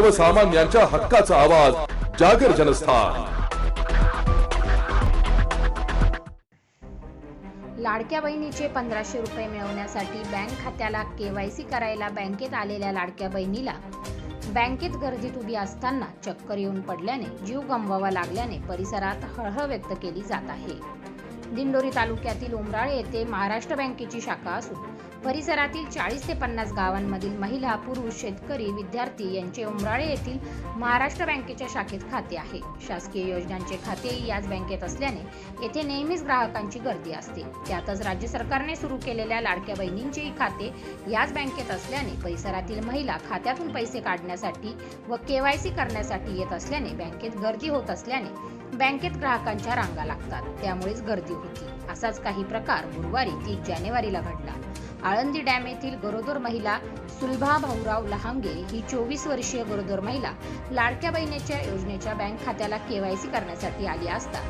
सर्वसामान्यांच्या हक्काचा आवाज जागर जनस्थान. लाडक्या बहिणीचे पंधराशे रुपये मिळवण्यासाठी बँक खात्याला केवायसी करायला बँकेत आलेल्या लाडक्या बहिणीला. बँकेत गर्दीत उभी असताना चक्कर येऊन पडल्याने जीव गमवावा लागल्याने परिसरात हळहळ व्यक्त केली जात आहे. दिंडोरी तालुक्यातील उमराळे येथे महाराष्ट्र बँकेची शाखा असून परिसरातील चाळीस ते पन्नास गावांमधील महिला पुरुष शेतकरी विद्यार्थी यांचे उमराळे येथील महाराष्ट्र बँकेच्या शाखेत खाते आहे. शासकीय योजनांचे खातेही याच बँकेत असल्याने येथे नेहमीच ग्राहकांची गर्दी असते. त्यातच राज्य सरकारने सुरू केलेल्या लाडक्या बहिणींचेही खाते याच बँकेत असल्याने परिसरातील महिला खात्यातून पैसे काढण्यासाठी व केवायसी करण्यासाठी येत असल्याने बँकेत गर्दी होत असल्याने बँकेत ग्राहकांच्या रांगा लागतात. त्यामुळेच गर्दी होती. असाच काही प्रकार गुरुवारी तीस जानेवारीला घडला. आळंदी डॅम येथील गरोदर महिला सुलभा भाऊराव लहांगे ही चोवीस वर्षीय गरोदर महिला लाडक्या बहिणीच्या योजनेच्या बँक खात्याला केवायसी करण्यासाठी आली असता.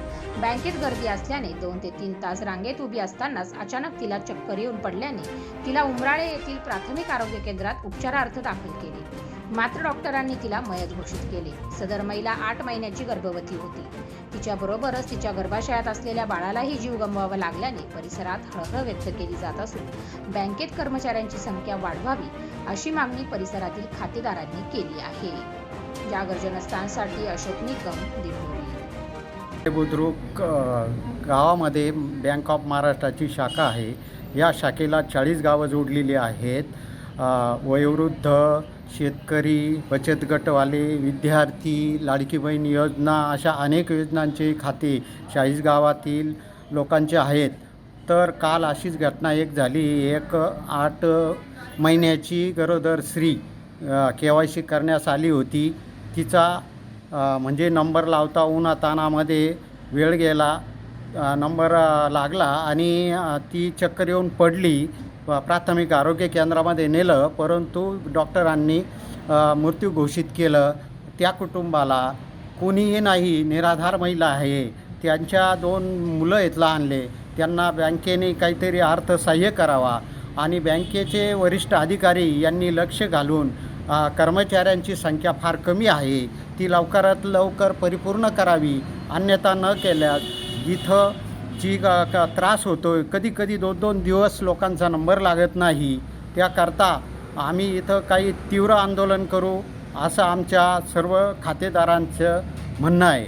बँकेत गर्दी असल्याने दोन ते तीन तास रांगेत उभी असतानाच अचानक तिला चक्कर येऊन पडल्याने तिला उमराळे येथील प्राथमिक आरोग्य केंद्रात उपचारार्थ दाखल केले. मात्र डॉक्टरांनी तिला मयत घोषित केले. सदर महिला आठ महिन्याची गर्भवती होती. तिच्या बरोबरच तिच्या गर्भाशयात असलेल्या बाळालाही जीव गमवावा लागल्याने परिसरात हळहळ व्यक्त केली जात असून बँकेत कर्मचाऱ्यांची संख्या वाढवावी अशी मागणी परिसरातील खातेदारांनी केली आहे. या गर्जनस्थांसाठी अशोक निकम दिंडोरी बुद्रुक गावामध्ये बँक ऑफ महाराष्ट्राची शाखा आहे. या शाखेला चाळीस गावं जोडलेली आहेत. वयोवृद्ध शेतकरी बचत गटवाले विद्यार्थी लाडकी बहीण योजना अशा अनेक योजनांचे खाते चाळीस गावातील लोकांचे आहेत. तर काल अशीच घटना एक झाली. एक आठ महिन्याची गरोदर स्त्री के वाय सी करण्यास आली होती. तिचा म्हणजे नंबर लावता उन्हातानामध्ये वेळ गेला नंबर लागला आणि ती चक्कर येऊन पडली. प्राथमिक आरोग्य केंद्रामध्ये नेलं परंतु डॉक्टरांनी मृत्यू घोषित केलं. त्या कुटुंबाला कोणीही नाही निराधार महिला आहे. त्यांच्या दोन मुलं आहेत लहानले त्यांना बँकेने काहीतरी अर्थसहाय्य करावा. आणि बँकेचे वरिष्ठ अधिकारी यांनी लक्ष घालून कर्मचाऱ्यांची संख्या फार कमी आहे. ती लवकरात लवकर परिपूर्ण करावी. अन्यथा न केल्यास जिथं जी का का त्रास होतो आहे कधी कधी दोन दोन दिवस लोकांचा नंबर लागत नाही त्याकरता आम्ही इथं काही तीव्र आंदोलन करू असं आमच्या सर्व खातेदारांचं म्हणणं आहे.